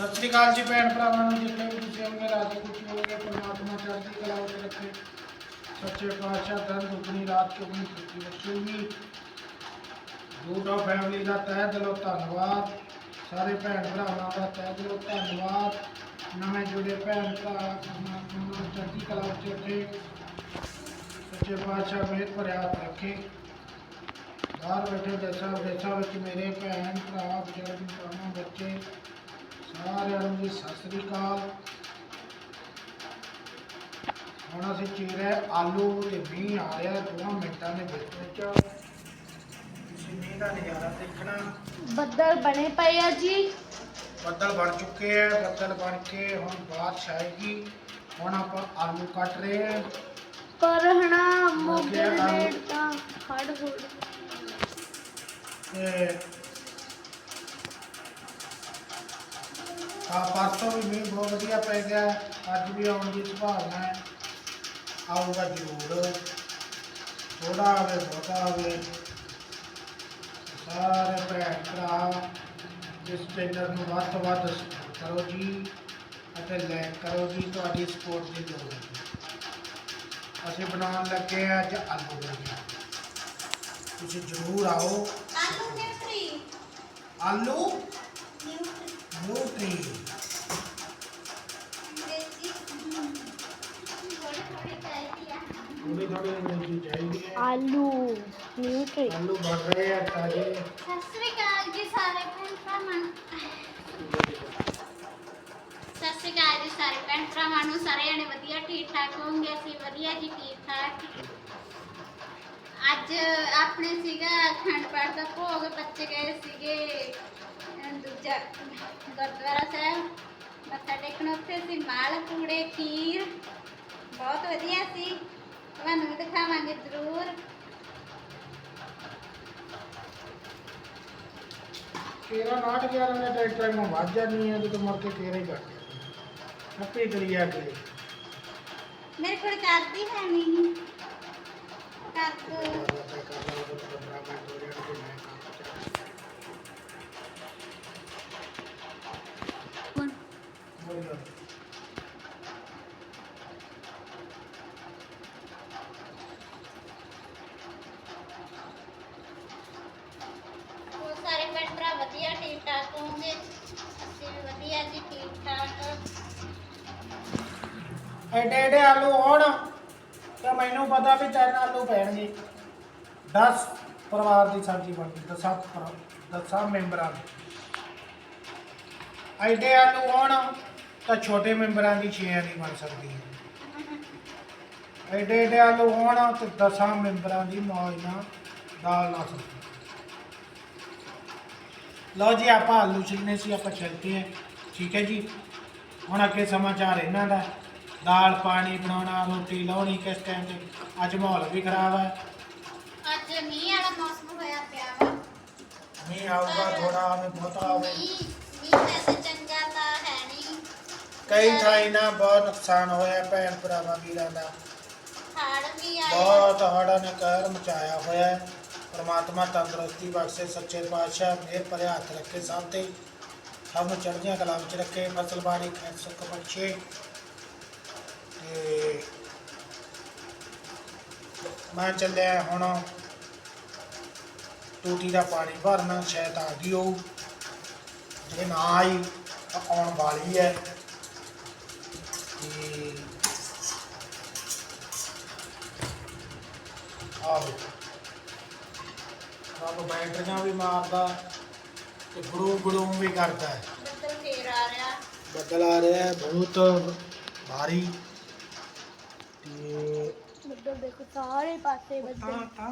ਸਤਿ ਸ੍ਰੀ ਅਕਾਲ ਜੀ ਭੈਣ ਭਰਾਵਾਂ ਨੂੰ ਜਿੱਥੇ ਵੀ ਤੁਸੀਂ ਹੋਗੇ ਰਾਜੀ ਖੁਸ਼ੀ ਹੋਗੇ ਪਰਮਾਤਮਾ ਚੜ੍ਹਦੀ ਕਲਾ ਵਿੱਚ ਰੱਖੇ। ਸੱਚੇ ਪਾਤਸ਼ਾਹ ਧੰਨ ਦੁਗਣੀ ਰਾਤ ਚੁਗਣੀ ਸੁਖੀ ਬਖਸ਼ੂਗੀ। ਦੂਟਾ ਫੈਮਿਲੀ ਦਾ ਤਹਿ ਦਿਲੋਂ ਧੰਨਵਾਦ। ਸਾਰੇ ਭੈਣ ਭਰਾਵਾਂ ਦਾ ਤਹਿ ਦਿਲੋਂ ਧੰਨਵਾਦ। ਨਵੇਂ ਜੁੜੇ ਭੈਣ ਭਰਾ ਪਰਮਾਤਮਾ ਨੂੰ ਚੜ੍ਹਦੀ ਕਲਾ ਵਿੱਚ ਰੱਖੇ। ਸੱਚੇ ਪਾਤਸ਼ਾਹ ਮਿਹਰ ਭਰਿਆ ਹੱਥ ਰੱਖੇ। ਬਾਹਰ ਬੈਠੇ ਦੇਸ਼ਾਂ ਵਿਦੇਸ਼ਾਂ ਵਿੱਚ ਮੇਰੇ ਭੈਣ ਭਰਾ, ਬਜ਼ੁਰਗ ਭਰਾਵਾਂ ਬੱਚੇ ਸਾਰਿਆਂ ਨੂੰ ਜੀ ਸਤਿ ਸ੍ਰੀ ਅਕਾਲ। ਹੁਣ ਅਸੀਂ ਚੀਰ ਆਲੂ ਤੇ ਮੀਂਹ ਆ ਰਿਹਾ ਦੋਵਾਂ ਮਿੰਟਾਂ ਦੇ ਵਿੱਚ ਵਿੱਚ। ਤੁਸੀਂ ਮੀਂਹ ਦਾ ਨਜ਼ਾਰਾ ਦੇਖਣਾ। ਬੱਦਲ ਬਣੇ ਪਏ ਆ ਜੀ। ਬੱਦਲ ਬਣ ਚੁੱਕੇ ਆ ਬੱਦਲ ਬਣ ਕੇ ਹੁਣ ਬਾਰਿਸ਼ ਆਏਗੀ। ਹੁਣ ਆਪਾਂ ਆਲੂ ਕੱਟ ਰਹੇ ਹਾਂ। ਪਰ ਹਨਾ ਮੋਗੇ ਦੇ ਤਾਂ ਹੜ ਹੋ ਤੇ ਆ ਪਰਸੋਂ ਵੀ ਮੀਂਹ ਬਹੁਤ ਵਧੀਆ ਪੈ ਗਿਆ। ਅੱਜ ਵੀ ਆਉਣ ਦੀ ਸੰਭਾਵਨਾ ਹੈ। ਆਊਗਾ ਜ਼ਰੂਰ। ਥੋੜਾ ਆਵੇ ਬਹੁਤਾ ਆਵੇ। ਸਾਰੇ ਭੈਣ ਭਰਾ ਇਸ ਚੈਨਲ ਨੂੰ ਵੱਧ ਤੋਂ ਵੱਧ ਕਰੋ ਜੀ ਅਤੇ ਲਾਈਕ ਕਰੋ ਜੀ ਤੁਹਾਡੀ ਸਪੋਰਟ ਦੀ ਲੋੜ ਹੈ। ਅਸੀਂ ਬਣਾਉਣ ਲੱਗੇ ਹਾਂ ਅੱਜ ਆਲੂ ਬੜੀਆਂ ਤੁਸੀਂ ਜ਼ਰੂਰ ਆਓ। ਆਲੂ ਨਿਊਟਰੀ ਆਲੂ ਨਿਊਟਰੀ ਥੋੜੀ ਥੋੜੀ ਅੰਗਰੇਜ਼ੀ ਚਾਹੀਦੀ ਹੈ। ਆਲੂ ਨਿਊਟਰੀ। ਆਲੂ ਬਣ ਰਹੇ ਆ ਤਾਜ਼ੇ। ਸਤਿ ਸ੍ਰੀ ਅਕਾਲ ਜੀ ਸਾਰੇ ਭੈਣ ਭਰਾਵਾਂ ਸਤਿ ਸ੍ਰੀ ਅਕਾਲ ਜੀ ਸਾਰੇ ਭੈਣ ਭਰਾਵਾਂ ਨੂੰ। ਸਾਰੇ ਜਣੇ ਵਧੀਆ ਠੀਕ ਠਾਕ ਹੋਣਗੇ ਅਸੀਂ ਵਧੀਆ ਜੀ ਠੀਕ ਠਾਕ ਅੱਜ ਆਪਣੇ ਸੀਗਾ ਅਖੰਡ ਪਾਠ ਦਾ ਭੋਗ। ਬੱਚੇ ਗਏ ਸੀਗੇ ਦੂਜਾ ਗੁਰਦੁਆਰਾ ਸਾਹਿਬ। ਮੱਥਾ ਟੇਕਣ ਉੱਥੇ ਸੀ। ਮਾਲ ਪੂੜੇ ਖੀਰ। ਬਹੁਤ ਵਧੀਆ ਸੀ। ਤੁਹਾਨੂੰ ਵੀ ਦਿਖਾਵਾਂਗੇ ਜ਼ਰੂਰ। ਕੇਰਾ ਨਾਟ ਗਿਆ ਨੇ ਟਰੈਕਟਰ ਨੂੰ ਵੱਜ ਜਾਣੀ ਹੈ ਜਦੋਂ ਮੁੜ ਕੇ ਕੇਰਾ ਹੀ। ਕੱਟ ਅੱਪੇ ਕਰੀ ਆ ਕੇ। ਮੇਰੇ ਕੋਲ ਕਰਦੀ ਹੈ ਨਹੀਂ। ਕਰ ਉਹ ਸਾਰੇ ਭੈਣ ਭਰਾ ਵਧੀਆ ਠੀਕ ਅਸੀਂ ਵੀ ਵਧੀਆ ਜੀ ਠੀਕ ਠਾਕ ਐਡੇ ਐਡੇ ਆਲੂ ਹੋਣ ਤਾਂ ਮੈਨੂੰ ਪਤਾ ਵੀ ਤਿੰਨ ਆਲੂ ਪੈਣਗੇ। 10 ਪਰਿਵਾਰ ਦੀ ਸਬਜ਼ੀ ਬਣਦੀ 10 10 ਮੈਂਬਰਾਂ ਦੀ। ਐਡੇ ਆਲੂ ਹੋਣ ਤਾਂ ਛੋਟੇ ਮੈਂਬਰਾਂ ਦੀ 6 ਨਹੀਂ ਬਣ ਸਕਦੀ ਹੈ। ਐਡੇ ਐਡੇ ਆਲੂ ਹੋਣ ਤੇ 10 ਮੈਂਬਰਾਂ ਦੀ ਮੌਜ ਨਾਲ ਦਾਲ ਨਾ ਸਕਦੀ। ਲਓ ਜੀ ਆਪਾਂ ਆਲੂ ਛਿਲਨੇ ਸੀ ਆਪਾਂ ਚਲਤੇ ਹਾਂ ਠੀਕ ਹੈ ਜੀ? ਹੁਣ ਅੱਗੇ ਸਮਾਚਾਰ ਇਹਨਾਂ ਦਾ। ਦਾਲ ਪਾਣੀ ਬਣਾਉਣਾ ਰੋਟੀ ਲਾਉਣੀ ਕਿਸ ਟਾਈਮ ਤੇ? ਅੱਜ ਮਾਹੌਲ ਵੀ ਖਰਾਬ ਹੈ ਅੱਜ ਮੀਂਹ ਵਾਲਾ ਮੌਸਮ ਹੋਇਆ ਪਿਆ ਵਾ। ਮੀਂਹ ਆਊਗਾ ਥੋੜਾ ਆਵੇ ਬਹੁਤਾ ਆਵੇ। ਮੀਂਹ ਮੀਂਹ ਵੈਸੇ ਚੰਗਾ ਤਾਂ ਹੈ ਨਹੀਂ। ਕਈ ਥਾਈਂ ਨਾ ਬਹੁਤ ਨੁਕਸਾਨ ਹੋਇਆ ਭੈਣ ਭਰਾਵਾਂ ਵੀਰਾਂ ਦਾ। ਹੜ ਵੀ ਆਇਆ ਬਹੁਤ ਹੜ੍ਹਾਂ ਨੇ ਕਹਿਰ ਮਚਾਇਆ ਹੋਇਆ। ਹੈ ਪਰਮਾਤਮਾ ਤੰਦਰੁਸਤੀ ਬਖਸ਼ੇ, ਸੱਚੇ ਪਾਤਸ਼ਾਹ ਮਿਹਰ ਭਰੇ ਹੱਥ ਰੱਖੇ ਸਭ ਤੇ। ਸਭ ਨੂੰ ਚੜ੍ਹਦੀਆਂ ਕਲਾ ਵਿੱਚ ਰੱਖੇ, ਫਸਲ ਬਾੜੀ ਖੈਰ ਸੁੱਖ ਬਖਸ਼ੇ। ਤੇ ਮੈਂ ਚੱਲਿਆ ਹੁਣ ਟੂਟੀ ਦਾ ਪਾਣੀ ਭਰਨਾ ਸ਼ਾਇਦ ਆ ਗਈ ਹੋਊ ਜੇ ਨਾ ਆਈ ਤਾਂ ਆਉਣ ਵਾਲੀ ਹੈ। ਤੇ ਆਹੋ। ਰੱਬ ਬੈਟਰੀਆਂ ਵੀ ਮਾਰਦਾ ਤੇ ਗੜੂ ਗੜੂ ਵੀ ਕਰਦਾ ਹੈ। ਬੱਦਲ ਫੇਰ ਆ ਰਿਹਾ। ਬੱਦਲ ਆ ਰਿਹਾ ਹੈ ਬਹੁਤ ਭਾਰੀ। ਤੇ ਬੱਦਲ ਦੇਖੋ ਸਾਰੇ ਪਾਸੇ ਤਾਂ ਤਾਂ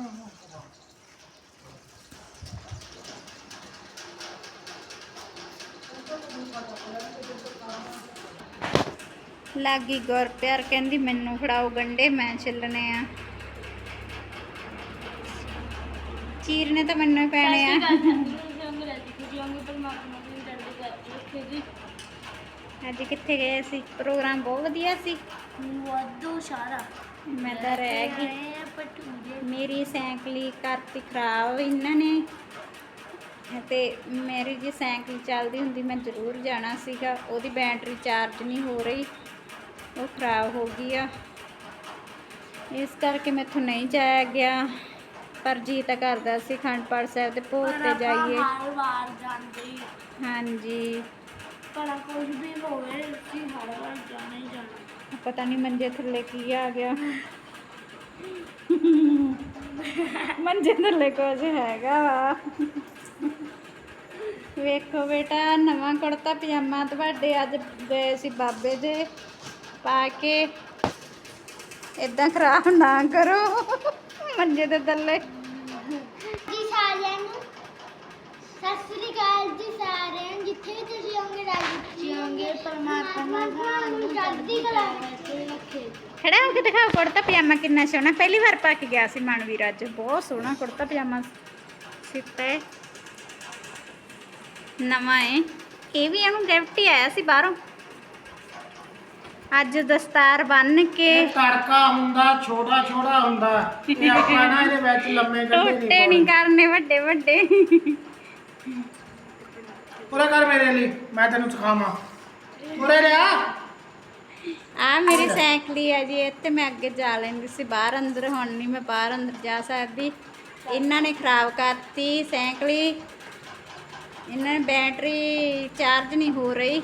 ਲੱਗੀ ਗੁਰ ਪਿਆਰ ਕਹਿੰਦੀ ਮੈਨੂੰ ਫੜਾਓ ਗੰਡੇ ਮੈਂ ਛਿੱਲਣੇ ਆ। ਚੀਰਨੇ ਤਾਂ ਮੈਨੂੰ ਹੀ ਪੈਣੇ ਆ। ਅੱਜ ਕਿੱਥੇ ਗਏ ਸੀ ਪ੍ਰੋਗਰਾਮ ਬਹੁਤ ਵਧੀਆ ਸੀ। ਵਾਧੂ ਸਾਰਾ ਮੈਂ ਤਾਂ ਰਹਿ ਗਈ। ਮੇਰੀ ਸਾਈਕਲੀ ਕਰਤੀ ਖਰਾਬ ਇਹਨਾਂ ਨੇ। ਤੇ ਮੇਰੀ ਜੀ ਸਾਈਕਲ ਚੱਲਦੀ ਹੁੰਦੀ ਮੈਂ ਜ਼ਰੂਰ ਜਾਣਾ ਸੀਗਾ। ਉਹਦੀ ਬੈਟਰੀ ਚਾਰਜ ਨਹੀਂ ਹੋ ਰਹੀ। ਉਹ ਖਰਾਬ ਹੋ ਗਈ ਆ। ਇਸ ਕਰਕੇ ਮੈਥੋਂ ਨਹੀਂ ਜਾਇਆ ਗਿਆ। ਪਰ ਜੀ ਤਾਂ ਕਰਦਾ ਸੀ ਖੰਡਪੜ ਸਾਹਿਬ ਦੇ ਭੋਗ ਤੇ ਜਾਈਏ। ਹਰ ਵਾਰ ਜਾਂਦੇ। ਹੀ ਆ। ਹਾਂਜੀ। ਪਰ ਕੁਝ ਵੀ ਹੋਵੇ ਅਸੀਂ ਹਰ ਵਾਰ ਜਾਣਾ ਹੀ ਜਾਣਾ। ਪਤਾ ਨਹੀਂ ਮੰਜੇ ਥੱਲੇ ਕੀ ਆ ਗਿਆ। ਮੰਜੇ ਥੱਲੇ ਕੁਝ ਹੈਗਾ ਵਾ। ਵੇਖੋ ਬੇਟਾ ਨਵਾਂ ਕੁੜਤਾ ਪਜਾਮਾ ਤੁਹਾਡੇ ਅੱਜ ਗਏ ਸੀ ਬਾਬੇ ਦੇ ਪਾ ਕੇ ਇਦਾਂ ਖਰਾਬ ਨਾ ਕਰੋ। ਮੰਜੇ ਦੇ ਥੱਲੇ। ਜੀ ਸਾਰਿਆਂ ਨੂੰ। ਸਤਿ ਸ੍ਰੀ ਅਕਾਲ ਜੀ ਸਾਰਿਆਂ ਨੂੰ। ਜਿੱਥੇ ਵੀ ਤੁਸੀਂ ਹੋਗੇ ਰਾਜੀ ਜਿਉਂਗੇ ਪਰਮਾਤਮਾ ਤੁਹਾਨੂੰ ਚੜ੍ਹਦੀ ਕਲਾ ਰੱਖੇ। ਖੜਾ ਹੋ ਕੇ ਦਿਖਾਓ ਕੁੜਤਾ ਪਜਾਮਾ ਕਿੰਨਾ ਸੋਹਣਾ। ਪਹਿਲੀ ਵਾਰ ਪਾ ਕੇ ਗਿਆ ਸੀ ਮਨਵੀਰ ਅੱਜ। ਬਹੁਤ ਸੋਹਣਾ ਕੁੜਤਾ ਪਜਾਮਾ ਸਿੱਤਾ। ਹੈ ਨਵਾਂ ਹੈ ਇਹ ਵੀ ਇਹਨੂੰ ਗਿਫਟ ਹੀ ਆਇਆ ਸੀ ਬਾਹਰੋਂ। ਅੱਜ ਦਸਤਾਰ ਬੰਨ ਕੇ ਇਹ ਤੜਕਾ ਹੁੰਦਾ ਛੋਟਾ ਛੋਟਾ ਹੁੰਦਾ। ਆਪਾਂ ਨਾ ਇਹਦੇ ਵਿੱਚ ਲੰਮੇ ਕੱਢੇ ਟੋਟੇ ਨਹੀਂ ਕਰਨੇ ਵੱਡੇ ਵੱਡੇ। ਪੂਰਾ ਕਰ ਮੇਰੇ ਲਈ ਮੈਂ ਤੈਨੂੰ ਸਿਖਾਵਾਂ। ਪੂਰੇ ਲਿਆ? ਆ ਮੇਰੀ ਸਾਈਕਲੀ ਹੈ ਜੀ ਇੱਥੇ ਮੈਂ ਅੱਗੇ ਜਾ ਲੈਂਦੀ ਸੀ ਬਾਹਰ ਅੰਦਰ ਹੁਣ ਨਹੀਂ ਮੈਂ ਬਾਹਰ ਅੰਦਰ ਜਾ ਸਕਦੀ। ਇਹਨਾਂ ਨੇ ਖਰਾਬ ਕਰਤੀ ਸਾਈਕਲੀ ਇਹਨਾਂ ਨੇ ਬੈਟਰੀ ਚਾਰਜ ਨਹੀਂ ਹੋ ਰਹੀ।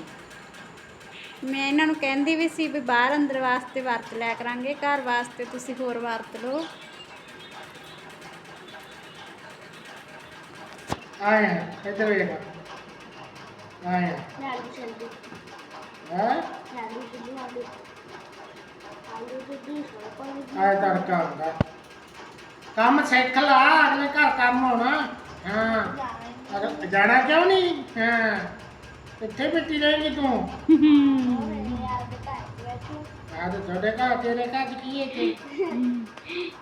ਮੈਂ ਇਹਨਾਂ ਨੂੰ ਕਹਿੰਦੀ ਵੀ ਸੀ ਵੀ ਬਾਹਰ ਅੰਦਰ ਵਾਸਤੇ ਵਰਤ ਲਿਆ ਕਰਾਂਗੇ ਘਰ ਵਾਸਤੇ ਤੁਸੀਂ ਹੋਰ ਵਰਤ ਲਓ। ਆਇਆ ਇੱਧਰ ਵੇਖ। ਆਇਆ ਲਾਲੂ ਚੰਦੀ ਹੈ? ਲਾਲੂ ਚੰਦੀ ਆਲੂ। ਆਲੂ ਸੋਪਾ ਆਇਆ ਤੜਕਾ ਹੁੰਦਾ। ਕੰਮ ਸਿੱਖ ਲਾ ਅਗਲੇ ਘਰ ਕੰਮ ਹੋਣਾ। ਹਾਂ। ਜਾਣਾ ਕਿਉਂ ਨਹੀਂ? ਹਾਂ। ਕਿੱਥੇ ਬਿੱਟੀ ਰਹੇਂਗੀ ਤੂੰ? ਆ ਤੇ ਤੁਹਾਡੇ ਘਰ ਤੇਰੇ ਘਰ ਚ ਕੀ ਹੈ ਕੀ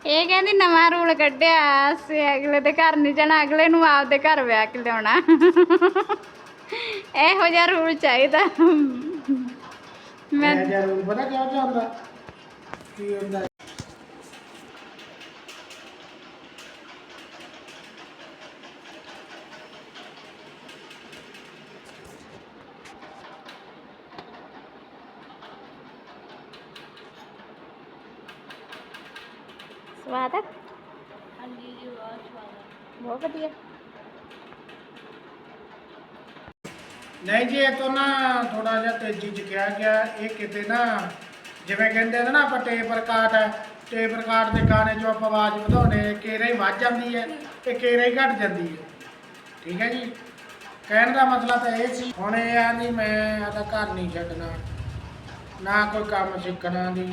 ਇਹ ਕਹਿੰਦੀ ਨਵਾਂ ਰੂਲ ਕੱਢਿਆ ਸੀ ਅਗਲੇ ਦੇ ਘਰ ਨਹੀਂ ਜਾਣਾ ਅਗਲੇ ਨੂੰ ਆਪਦੇ ਘਰ ਵਿਆਹ ਕੇ ਲਿਆਉਣਾ। ਇਹੋ ਜਿਹਾ ਰੂਲ ਚਾਹੀਦਾ। ਮੈਂ ਮੈਂ ਜਰੂਰ ਪਤਾ ਕਿਉਂ ਜਾਂਦਾ ਕੀ ਹੁੰਦਾ? ਸਵਾਦ ਆ? ਹਾਂਜੀ ਜੀ ਬਹੁਤ ਸਵਾਦ ਆ। ਬਹੁਤ ਵਧੀਆ। ਨਹੀਂ ਜੀ ਇਹ ਤੋਂ ਨਾ ਥੋੜਾ ਜਿਹਾ ਤੇਜ਼ੀ ਚ ਕਿਹਾ ਗਿਆ। ਇਹ ਕਿਤੇ ਨਾ ਜਿਵੇਂ ਕਹਿੰਦੇ ਨੇ ਨਾ ਆਪਾਂ ਟੇਪ ਰਿਕਾਰਡ ਹੈ ਟੇਪ ਰਿਕਾਰਡ ਦੇ ਗਾਣੇ ਜੋ ਆਪਾਂ ਆਵਾਜ਼ ਵਧਾਉਣੇ ਕੇਰੇ ਹੀ ਵੱਧ ਜਾਂਦੀ ਹੈ ਤੇ ਕੇਰੇ ਹੀ ਘਟ ਜਾਂਦੀ ਹੈ ਠੀਕ ਹੈ ਜੀ? ਕਹਿਣ ਦਾ ਮਤਲਬ ਤਾਂ ਇਹ ਸੀ ਹੁਣ ਇਹ ਆ ਨਹੀਂ ਮੈਂ ਆਦਾ ਘਰ ਨਹੀਂ ਛੱਡਣਾ ਨਾ ਕੋਈ ਕੰਮ ਸਿੱਖਣਾ ਦੀ।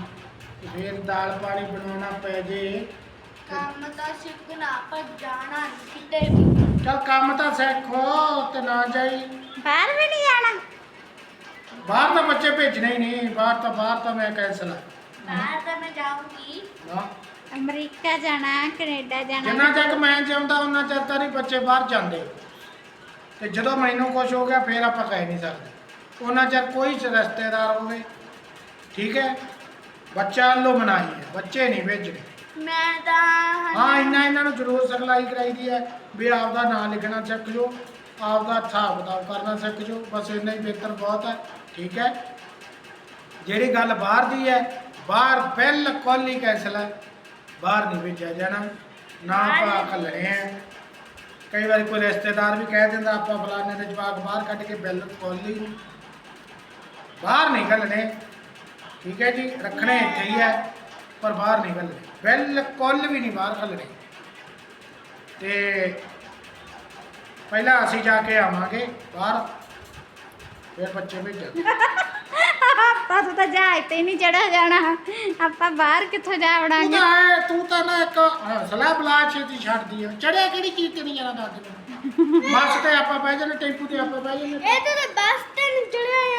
ਫਿਰ ਦਾਲ ਪਾਣੀ ਬਣਾਉਣਾ ਪੈ ਜੇ। ਕੰਮ ਤਾਂ ਸਿੱਖਣਾ ਪਰ ਜਾਣਾ ਕਿਤੇ ਵੀ। ਚਲ ਕੰਮ ਤਾਂ ਸਿੱਖੋ ਤੇ ਨਾ ਜਾਈ। ਬਾਹਰ ਵੀ ਨਹੀਂ ਜਾਣਾ? ਬਾਹਰ ਤਾਂ ਬੱਚੇ ਭੇਜਣੇ ਹੀ ਨਹੀਂ ਬਾਹਰ ਤਾਂ ਬਾਹਰ ਤਾਂ ਮੈਂ ਕੈਂਸਲ ਆ। ਬਾਹਰ ਤਾਂ ਮੈਂ ਜਾਊਂਗੀ। ਨਾ ਅਮਰੀਕਾ ਜਾਣਾ ਕੈਨੇਡਾ ਜਿੰਨਾ ਜਾਣਾ ਤੱਕ ਮੈਂ ਜਿਉਂਦਾ ਉਹਨਾਂ ਚਿਰ ਤਾਂ ਨਹੀਂ ਬੱਚੇ ਬਾਹਰ ਜਾਂਦੇ। ਤੇ ਜਦੋਂ ਮੈਨੂੰ ਕੁਝ ਹੋ ਗਿਆ ਫੇਰ ਆਪਾਂ ਕਹਿ ਨਹੀਂ ਸਕਦੇ। ਉਹਨਾਂ ਚਿਰ ਕੋਈ ਰਿਸ਼ਤੇਦਾਰ ਹੋਵੇ ਠੀਕ ਹੈ? ਬੱਚਾ ਲੋ ਮਨਾਈ ਹੈ ਬੱਚੇ ਨਹੀਂ ਭੇਜਣੇ ਮੈਂ ਤਾਂ ਹਾਂ ਇੰਨਾ ਇਹਨਾਂ ਨੂੰ ਜ਼ਰੂਰ ਸਿਖਲਾਈ ਕਰਾਈ ਦੀ ਹੈ ਵੀ ਆਪਦਾ ਨਾਂ ਲਿਖਣਾ ਸਿੱਖ ਜੋ ਆਪਦਾ ਹਿਸਾਬ ਕਿਤਾਬ ਕਰਨਾ ਸਿੱਖ ਜੋ ਬਸ ਇੰਨਾ ਹੀ ਬਿਹਤਰ ਬਹੁਤ ਹੈ ਠੀਕ ਹੈ। ਜਿਹੜੀ ਗੱਲ ਬਾਹਰ ਦੀ ਹੈ ਬਾਹਰ ਬਿਲਕੁਲ ਹੀ ਕੈਂਸਲ ਹੈ ਬਾਹਰ ਨਹੀਂ ਭੇਜਿਆ ਜਾਣਾ ਨਾ ਆਪਾਂ ਘੱਲਣੇ ਹੈ ਕਈ ਵਾਰੀ ਕੋਈ ਰਿਸ਼ਤੇਦਾਰ ਵੀ ਕਹਿ ਦਿੰਦਾ ਆਪਾਂ ਫਲਾਣੇ ਦੇ ਜਵਾਕ ਬਾਹਰ ਕੱਢ ਕੇ ਬਿਲਕੁਲ ਹੀ ਬਾਹਰ ਨਹੀਂ ਘੱਲਣੇ। ਠੀਕ ਹੈ ਜੀ ਰੱਖਣੇ ਇੱਥੇ ਹੀ ਹੈ ਪਰ ਬਾਹਰ ਨਹੀਂ ਘੱਲਣੇ ਬਿਲਕੁਲ ਵੀ ਨਹੀਂ ਬਾਹਰ ਘੱਲਣੇ ਤੇ ਪਹਿਲਾਂ ਅਸੀਂ ਜਾ ਕੇ ਆਵਾਂਗੇ ਬਾਹਰ ਫਿਰ ਬੱਚੇ ਭੇਜਾਂਗੇ। ਆਪਾਂ ਤੋਂ ਤਾਂ ਜਹਾਜ਼ ਤੇ ਹੀ ਨਹੀਂ ਚੜਾ ਜਾਣਾ। ਆਪਾਂ ਬਾਹਰ ਕਿੱਥੋਂ ਜਾ ਤੂੰ ਵੜਾਂਗੇ ਤਾਂ ਐ ਤੂੰ ਤਾਂ ਨਾ ਇੱਕ ਹੌਸਲਾ ਬਲਾ ਛੇਤੀ ਛੱਡਦੀ ਆ। ਚੜਿਆ ਕਿਹੜੀ ਚੀਜ਼ ਤੇ ਨਹੀਂ ਜਾਣਾ ਦੱਸ ਦੇ ਬੱਸ ਤੇ ਆਪਾਂ ਬਹਿ ਜਾਂਦੇ ਟੈਂਪੂ ਤੇ ਆਪਾਂ ਬਹਿ ਜਾਂਦੇ। ਇਹ ਤਾਂ ਬੱਸ ਤੇ ਨਹੀਂ ਚੜਿਆ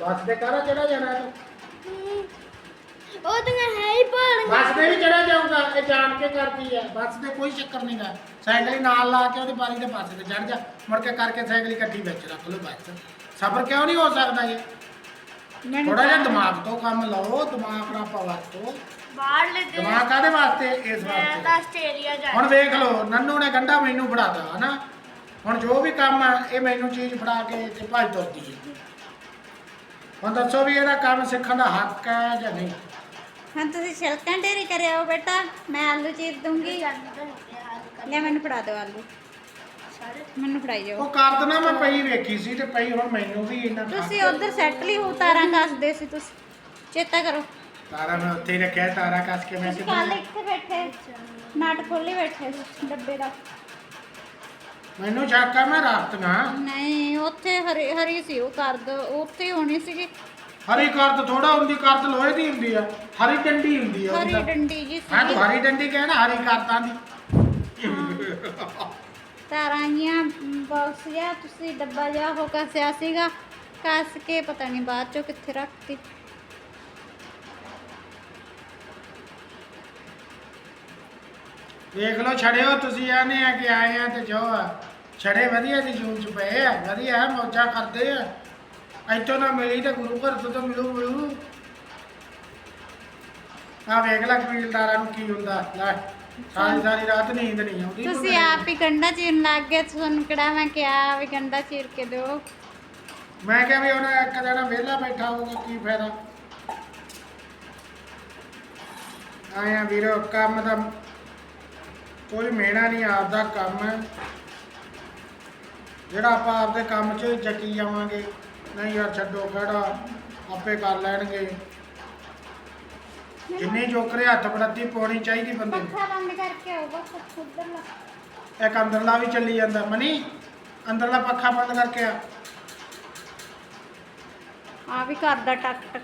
ਬੱਸ ਤੇ ਕਾਹਦਾ ਚੜਾ ਜਾਣਾ ਤੂੰ? ਹਮ, ਉਹ ਤਾਂ ਹੈ ਹੀ ਪਹਾੜ ਬੱਸ ਤੇ ਵੀ ਚੜਾ ਜਾਊਗਾ ਇਹ ਜਾਣ ਕੇ ਕਰਦੀ ਹੈ ਬੱਸ ਤੇ ਕੋਈ ਚੱਕਰ ਨਹੀਂਗਾ ਸਾਈਕਲ ਹੀ ਨਾਲ ਲਾ ਕੇ ਉਹਦੀ ਬਾਰੀ ਦੇ ਪਾਸੇ ਤੇ ਚੜ ਜਾ। ਮੁੜ ਕੇ ਕਰਕੇ ਸਾਈਕਲ ਹੀ ਇਕੱਠੀ ਵਿੱਚ ਰੱਖ ਲਓ ਬੱਸ। ਸਫ਼ਰ ਕਿਉਂ ਨਹੀਂ ਹੋ ਸਕਦਾ ਇਹ? ਮੈਨੂੰ ਥੋੜਾ ਜਿਹਾ ਦਿਮਾਗ ਤੋਂ ਕੰਮ ਲਓ ਦਿਮਾਗ ਨਾਲ ਆਪਾਂ ਵਰਤੋ ਬਾਹਰ ਲੈ ਦੇ ਦਿਮਾਗ ਕਾਦੇ ਵਾਸਤੇ ਇਸ ਮੈਂ ਵਾਸਤੇ ਤਾਂ ਆਸਟ੍ਰੇਲੀਆ ਜਾ ਹੁਣ ਵੇਖ ਲਓ ਨੰਨੂ ਨੇ ਗੰਡਾ ਮੈਨੂੰ ਫੜਾਤਾ ਹਨਾ? ਹੁਣ ਜੋ ਵੀ ਕੰਮ ਆ ਇਹ ਮੈਨੂੰ ਚੀਜ਼ ਫੜਾ ਕੇ ਤੇ ਭੱਜ ਤੁਰਦੀ ਹੈ ਹੁਣ ਦੱਸੋ ਵੀ ਇਹਦਾ ਕੰਮ ਸਿੱਖਣ ਦਾ ਹੱਕ ਹੈ ਜਾਂ ਨਹੀਂ? ਹੁਣ ਤੁਸੀਂ ਛਿਲਕਾਂ ਢੇਰੀ ਕਰਿਆ ਬੇਟਾ ਮੈਂ ਆਲੂ ਚੀਰ ਦੂੰਗੀ। ਲੈ ਮੈਨੂੰ ਫੜਾ ਦਿਓ ਆਲੂ। ਮੈਨੂੰ ਫੜਾਈ ਜਾਓ। ਉਹ ਕਰ ਦੇਣਾ ਮੈਂ ਪਈ ਵੇਖੀ ਸੀ ਤੇ ਪਈ ਹੁਣ ਮੈਨੂੰ ਵੀ ਇਹਨਾਂ ਤੁਸੀਂ ਉਧਰ ਸੈਟਲ ਹੀ ਹੋ ਤਾਰਾਂ ਕੱਸਦੇ ਸੀ ਤੁਸੀਂ। ਚੇਤਾ ਕਰੋ। ਤਾਰਾ ਮੈਂ ਉੱਥੇ ਹੀ ਰੱਖਿਆ ਤਾਰਾ ਕੱਸ ਕੇ ਮੈਂ ਕੱਲ ਇੱਥੇ ਬੈਠੇ। ਨਾਟ ਖੋਲੀ ਬੈਠੇ ਡੱਬੇ ਦਾ। ਮੈਨੂੰ ਸ਼ੱਕ ਆ ਮੈਂ ਰਾਤਨਾ ਨਹੀਂ ਉੱਥੇ ਹਰੀ ਹਰੀ ਸੀ ਉਹ ਕਰਦ ਉੱਥੇ ਹੋਣੀ ਸੀਗੀ। ਹਰੀ ਕਰਦ ਥੋੜਾ ਹੁੰਦੀ ਕਰਦ ਲੋਹੇ ਦੀ ਹੁੰਦੀ ਆ। ਹਰੀ ਡੰਡੀ ਹੁੰਦੀ ਆ ਹਰੀ। ਡੰਡੀ ਜੀ ਹਾਂ ਤੂੰ ਹਰੀ ਡੰਡੀ ਕਹਿਣਾ ਹਰੀ ਕਰਦਾਂ ਦੀ। ਤਾਰਾਂ ਜੀਆਂ ਬਾਕਸ ਜਿਹਾ ਤੁਸੀਂ ਡੱਬਾ ਜਿਹਾ ਹੋ ਕੱਸਿਆ ਸੀਗਾ। ਕੱਸ ਕੇ ਪਤਾ ਨਹੀਂ ਬਾਅਦ ਚੋਂ ਕਿੱਥੇ ਰੱਖਤੀ। ਦੇਖ ਲਓ ਛੜਿਓ ਤੁਸੀਂ ਆਨੇ ਆ ਕਿ ਆਏ ਆ ਤੇ ਜੋ ਆ। ਛੜੇ ਵਧੀਆ ਦੀ ਜੂਨ ਚ ਪਏ ਆ ਵਧੀਆ ਮੌਜਾਂ ਕਰਦੇ ਆ। ਇੱਥੋਂ ਨਾ ਮਿਲੀ ਤੇ ਗੁਰੂ ਘਰ ਤੋਂ ਤਾਂ ਮਿਲੂ ਮਿਲੂ। ਆ ਵੇਖ ਲੈ ਕਬੀਲਦਾਰਾਂ ਨੂੰ ਕੀ ਹੁੰਦਾ। ਲੈ ਸਾਰੀ ਸਾਰੀ ਰਾਤ ਨੀਂਦ ਨਹੀਂ ਆਉਂਦੀ। ਤੁਸੀਂ ਆਪ ਹੀ ਗੰਡਾ ਚੀਰਨ ਲੱਗ ਗਏ ਤੁਹਾਨੂੰ ਕਿਹੜਾ ਮੈਂ ਕਿਹਾ ਵੀ ਗੰਡਾ ਚੀਰ ਕੇ ਦਿਓ। ਮੈਂ ਕਿਹਾ ਵੀ ਉਹਨਾਂ ਇੱਕ ਜਣਾ ਵਿਹਲਾ ਬੈਠਾ ਹੋਊਗਾ ਕੀ ਫਾਇਦਾ? ਆਇਆ ਵੀਰੋ ਕੰਮ ਦਾ ਕੋਈ ਮੇਣਾ ਨਹੀਂ ਆਪਦਾ ਕੰਮ ਹੈ। ਜਿਹੜਾ ਆਪਾਂ ਆਪਦੇ ਕੰਮ 'ਚ ਜੱਕੀ ਜਾਵਾਂਗੇ ਨਹੀਂ ਯਾਰ ਛੱਡੋ ਖੜਾ ਆਪੇ ਕਰ ਲੈਣਗੇ। ਜਿੰਨੀ ਜੋਕਰੇ ਹੱਥ ਬੜੱਤੀ ਪਾਉਣੀ ਚਾਹੀਦੀ ਬੰਦੇ ਨੂੰ। ਪੱਖਾ ਬੰਦ ਕਰਕੇ ਆਓ ਬਸ ਉਧਰ ਲਾ ਇੱਕ ਅੰਦਰਲਾ ਵੀ ਚੱਲੀ ਜਾਂਦਾ। ਮਨੀ ਅੰਦਰਲਾ ਪੱਖਾ ਬੰਦ ਕਰਕੇ ਆ। ਆ ਵੀ ਕਰਦਾ ਟਕ ਟਕ।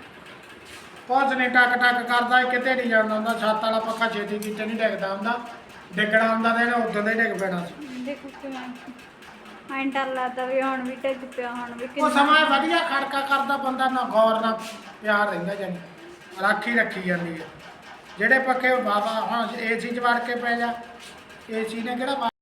ਕੁਝ ਨਹੀਂ ਟਕ ਟਕ ਕਰਦਾ ਇਹ ਕਿਤੇ ਨਹੀਂ ਜਾਂਦਾ ਹੁੰਦਾ। ਛੱਤ ਵਾਲਾ ਪੱਖਾ ਛੇਤੀ ਕਿਤੇ ਨਹੀਂ ਡਿੱਗਦਾ ਹੁੰਦਾ। ਡਿੱਗਣਾ ਹੁੰਦਾ ਤੇ ਇਹਨੇ ਉਦੋਂ ਦੇ ਡਿੱਗ ਪੈਣਾ ਸੀ। ਦੇਖੋ ਕਿਵੇਂ। ਐਂ ਡਰ ਲੱਗਦਾ ਵੀ ਹੁਣ ਵੀ ਟਿਕ ਪਿਆ ਹੁਣ ਵੀ ਉਹ ਕਿੰਨਾ ਸਮਾਂ ਵਧੀਆ ਖੜਕਾ ਕਰਦਾ ਬੰਦਾ ਨਾ ਗੌਰ ਨਾ ਪਿਆਰ ਰਹਿੰਦਾ ਜਾਨੀ ਰਾਖੀ ਰੱਖੀ ਜਾਂਦੀ ਹੈ ਜਿਹੜੇ ਪੱਕੇ ਬਾਬਾ ਹੁਣ ਏਸੀ 'ਚ ਵੜ ਕੇ ਪੈ ਜਾ। ਏਸੀ ਨੇ ਕਿਹੜਾ